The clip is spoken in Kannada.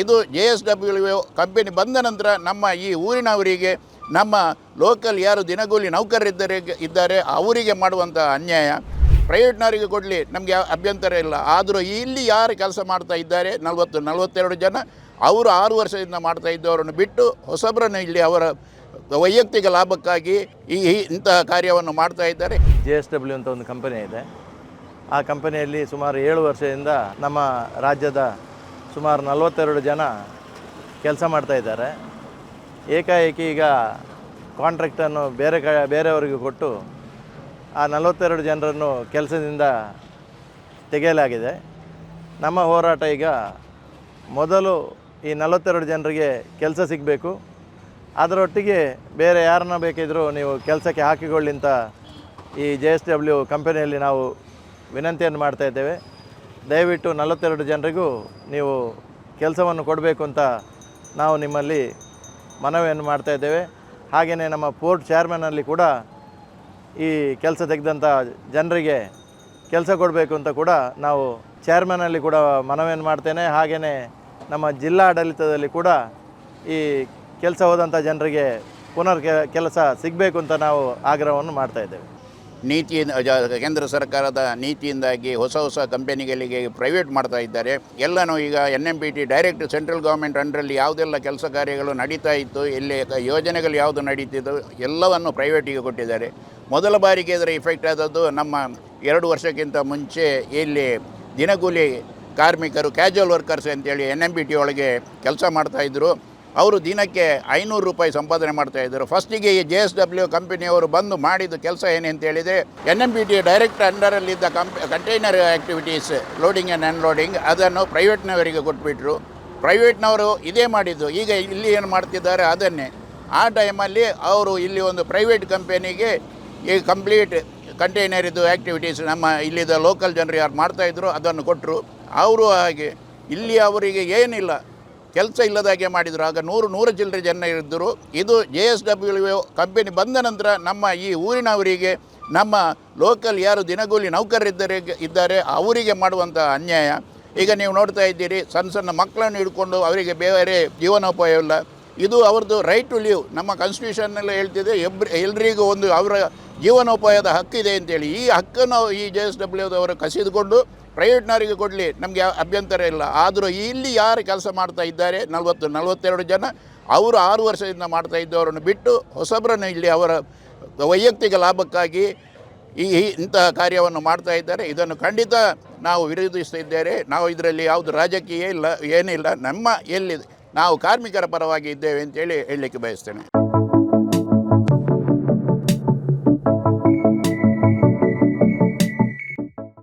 ಇದು ಜೆ ಎಸ್ ಡಬ್ಲ್ಯೂ ಕಂಪನಿ ಬಂದ ನಂತರ ನಮ್ಮ ಈ ಊರಿನವರಿಗೆ, ನಮ್ಮ ಲೋಕಲ್ ಯಾರು ದಿನಗೂಲಿ ನೌಕರರಿದ್ದರೆ, ಇದ್ದಾರೆ, ಅವರಿಗೆ ಮಾಡುವಂಥ ಅನ್ಯಾಯ. ಪ್ರೈವೇಟ್ನವರಿಗೆ ಕೊಡಲಿ, ನಮಗೆ ಅಭ್ಯಂತರ ಇಲ್ಲ. ಆದರೂ ಇಲ್ಲಿ ಯಾರು ಕೆಲಸ ಮಾಡ್ತಾ ಇದ್ದಾರೆ, ನಲವತ್ತು, ನಲವತ್ತೆರಡು ಜನ, ಅವರು ಆರು ವರ್ಷದಿಂದ ಮಾಡ್ತಾ ಇದ್ದವರನ್ನು ಬಿಟ್ಟು ಹೊಸಬರನ್ನು ಇಲ್ಲಿ ಅವರ ವೈಯಕ್ತಿಕ ಲಾಭಕ್ಕಾಗಿ ಈ ಇಂತಹ ಕಾರ್ಯವನ್ನು ಮಾಡ್ತಾ ಇದ್ದಾರೆ. ಜೆ ಎಸ್ ಡಬ್ಲ್ಯೂ ಅಂತ ಒಂದು ಕಂಪನಿ ಇದೆ. ಆ ಕಂಪನಿಯಲ್ಲಿ ಸುಮಾರು ಏಳು ವರ್ಷದಿಂದ ನಮ್ಮ ರಾಜ್ಯದ ಸುಮಾರು ನಲವತ್ತೆರಡು ಜನ ಕೆಲಸ ಮಾಡ್ತಾ ಇದ್ದಾರೆ. ಏಕಾಏಕಿ ಈಗ ಕಾಂಟ್ರಾಕ್ಟನ್ನು ಬೇರೆ ಕ ಬೇರೆಯವರಿಗೆ ಕೊಟ್ಟು ಆ ನಲವತ್ತೆರಡು ಜನರನ್ನು ಕೆಲಸದಿಂದ ತೆಗೆಯಲಾಗಿದೆ. ನಮ್ಮ ಹೋರಾಟ ಈಗ ಮೊದಲು ಈ ನಲವತ್ತೆರಡು ಜನರಿಗೆ ಕೆಲಸ ಸಿಗಬೇಕು. ಅದರೊಟ್ಟಿಗೆ ಬೇರೆ ಯಾರನ್ನ ಬೇಕಿದ್ದರೂ ನೀವು ಕೆಲಸಕ್ಕೆ ಹಾಕಿಕೊಳ್ಳಿ ಅಂತ ಈ ಜೆ ಎಸ್ ಡಬ್ಲ್ಯೂ ಕಂಪನಿಯಲ್ಲಿ ನಾವು ವಿನಂತಿಯನ್ನು ಮಾಡ್ತಾ ಇದ್ದೇವೆ. ದಯವಿಟ್ಟು ನಲವತ್ತೆರಡು ಜನರಿಗೂ ನೀವು ಕೆಲಸವನ್ನು ಕೊಡಬೇಕು ಅಂತ ನಾವು ನಿಮ್ಮಲ್ಲಿ ಮನವಿಯನ್ನು ಮಾಡ್ತಾ ಇದ್ದೇವೆ. ಹಾಗೆಯೇ ನಮ್ಮ ಪೋರ್ಟ್ ಚೇರ್ಮನಲ್ಲಿ ಕೂಡ ಈ ಕೆಲಸ ತೆಗೆದಂಥ ಜನರಿಗೆ ಕೆಲಸ ಕೊಡಬೇಕು ಅಂತ ಕೂಡ ನಾವು ಚೇರ್ಮನಲ್ಲಿ ಕೂಡ ಮನವಿಯನ್ನು ಮಾಡ್ತೇನೆ. ಹಾಗೆಯೇ ನಮ್ಮ ಜಿಲ್ಲಾಡಳಿತದಲ್ಲಿ ಕೂಡ ಈ ಕೆಲಸ ಹೋದಂಥ ಜನರಿಗೆ ಪುನರ್ ಕೆಲಸ ಸಿಗಬೇಕು ಅಂತ ನಾವು ಆಗ್ರಹವನ್ನು ಮಾಡ್ತಾ ಇದ್ದೇವೆ. ನೀತಿಯಿಂದ ಕೇಂದ್ರ ಸರ್ಕಾರದ ನೀತಿಯಿಂದಾಗಿ ಹೊಸ ಹೊಸ ಕಂಪನಿಗಳಿಗೆ ಪ್ರೈವೇಟ್ ಮಾಡ್ತಾ ಇದ್ದಾರೆ. ಎಲ್ಲನೂ ಈಗ N M P T direct central government ಅಂಡರಲ್ಲಿ ಯಾವುದೆಲ್ಲ ಕೆಲಸ ಕಾರ್ಯಗಳು ನಡೀತಾ ಇತ್ತು ಇಲ್ಲಿ ಯೋಜನೆಗಳು ಯಾವುದು ನಡೀತಿದ್ದು ಎಲ್ಲವನ್ನು ಪ್ರೈವೇಟಿಗೆ ಕೊಟ್ಟಿದ್ದಾರೆ. ಮೊದಲ ಬಾರಿಗೆ ಇದರ ಇಫೆಕ್ಟ್ ಆದದ್ದು ನಮ್ಮ ಎರಡು ವರ್ಷಕ್ಕಿಂತ ಮುಂಚೆ ಇಲ್ಲಿ ದಿನಗೂಲಿ ಕಾರ್ಮಿಕರು ಕ್ಯಾಜುವಲ್ ವರ್ಕರ್ಸ್ ಅಂತೇಳಿ ಎನ್ ಎಂ ಬಿ ಟಿ ಒಳಗೆ ಕೆಲಸ ಮಾಡ್ತಾಯಿದ್ರು ಅವರು ದಿನಕ್ಕೆ ಐನೂರು ರೂಪಾಯಿ ಸಂಪಾದನೆ ಮಾಡ್ತಾ ಇದ್ದರು. ಫಸ್ಟಿಗೆ ಈ ಜೆ ಎಸ್ ಡಬ್ಲ್ಯೂ ಕಂಪನಿಯವರು ಬಂದು ಮಾಡಿದ ಕೆಲಸ ಏನು ಹೇಳಿದರೆ N M B T direct ಅಂಡರಲ್ಲಿದ್ದ comp container activities loading and unloading ಅದನ್ನು ಪ್ರೈವೇಟ್ನವರಿಗೆ ಕೊಟ್ಬಿಟ್ರು. ಪ್ರೈವೇಟ್ನವರು ಇದೇ ಮಾಡಿದ್ದು. ಈಗ ಇಲ್ಲಿ ಏನು ಮಾಡ್ತಿದ್ದಾರೆ ಅದನ್ನೇ. ಆ ಟೈಮಲ್ಲಿ ಅವರು ಇಲ್ಲಿ ಒಂದು ಪ್ರೈವೇಟ್ ಕಂಪನಿಗೆ ಈ ಕಂಪ್ಲೀಟ್ ಕಂಟೈನರ್ ಇದು ಆ್ಯಕ್ಟಿವಿಟೀಸ್ ನಮ್ಮ ಇಲ್ಲಿದ್ದ ಲೋಕಲ್ ಜನರು ಯಾರು ಮಾಡ್ತಾಯಿದ್ರು ಅದನ್ನು ಕೊಟ್ಟರು ಅವರು ಹಾಗೆ. ಇಲ್ಲಿ ಅವರಿಗೆ ಏನಿಲ್ಲ. ಕೆಲಸ ಇಲ್ಲದಾಗೆ ಮಾಡಿದರು. ಆಗ ನೂರು ನೂರು ಚಿಲ್ಲರೆ ಜನ ಇದ್ದರು. ಇದು ಜೆ ಎಸ್ ಡಬ್ಲ್ಯೂ ಕಂಪೆನಿ ಬಂದ ನಂತರ ನಮ್ಮ ಈ ಊರಿನವರಿಗೆ, ನಮ್ಮ ಲೋಕಲ್ ಯಾರು ದಿನಗೂಲಿ ನೌಕರರಿದ್ದರೆ, ಇದ್ದಾರೆ, ಅವರಿಗೆ ಮಾಡುವಂಥ ಅನ್ಯಾಯ. ಈಗ ನೀವು ನೋಡ್ತಾ ಇದ್ದೀರಿ, ಸಣ್ಣ ಸಣ್ಣ ಮಕ್ಕಳನ್ನು ಹಿಡ್ಕೊಂಡು ಅವರಿಗೆ ಬೇರೆ ಜೀವನೋಪಾಯ ಇಲ್ಲ. ಇದು ಅವ್ರದ್ದು ರೈಟ್ ಟು ಲೀವ್ ನಮ್ಮ ಕಾನ್ಸ್ಟಿಟ್ಯೂಷನ್ನೆಲ್ಲ ಹೇಳ್ತಿದೆ, ಎಬ್ರಿ, ಎಲ್ರಿಗೂ ಒಂದು ಅವರ ಜೀವನೋಪಾಯದ ಹಕ್ಕಿದೆ ಅಂತೇಳಿ, ಈ ಹಕ್ಕನ್ನು ಈ ಜೆ ಎಸ್ ಡಬ್ಲ್ಯೂದವರು ಕಸಿದುಕೊಂಡು ಪ್ರೈವೇಟ್ನವರಿಗೆ ಕೊಡಲಿ, ನಮಗೆ ಅಭ್ಯಂತರ ಇಲ್ಲ. ಆದರೂ ಇಲ್ಲಿ ಯಾರು ಕೆಲಸ ಮಾಡ್ತಾ ಇದ್ದಾರೆ, ನಲವತ್ತು, ನಲವತ್ತೆರಡು ಜನ, ಅವರು ಆರು ವರ್ಷದಿಂದ ಮಾಡ್ತಾ ಇದ್ದವರನ್ನು ಬಿಟ್ಟು ಹೊಸಬರನ್ನು ಇಲ್ಲಿ ಅವರ ವೈಯಕ್ತಿಕ ಲಾಭಕ್ಕಾಗಿ ಈ ಇಂತಹ ಕಾರ್ಯವನ್ನು ಮಾಡ್ತಾ ಇದ್ದಾರೆ. ಇದನ್ನು ಖಂಡಿತ ನಾವು ವಿರೋಧಿಸ್ತಿದ್ದೇವೆ ನಾವು ಇದರಲ್ಲಿ ಯಾವುದು ರಾಜಕೀಯ ಇಲ್ಲ, ಏನಿಲ್ಲ. ನಮ್ಮ ಎಲ್ಲಿದೆ ನಾವು ಕಾರ್ಮಿಕರ ಪರವಾಗಿ ಇದ್ದೇವೆ ಅಂತೇಳಿ ಹೇಳಲಿಕ್ಕೆ ಬಯಸ್ತೇನೆ.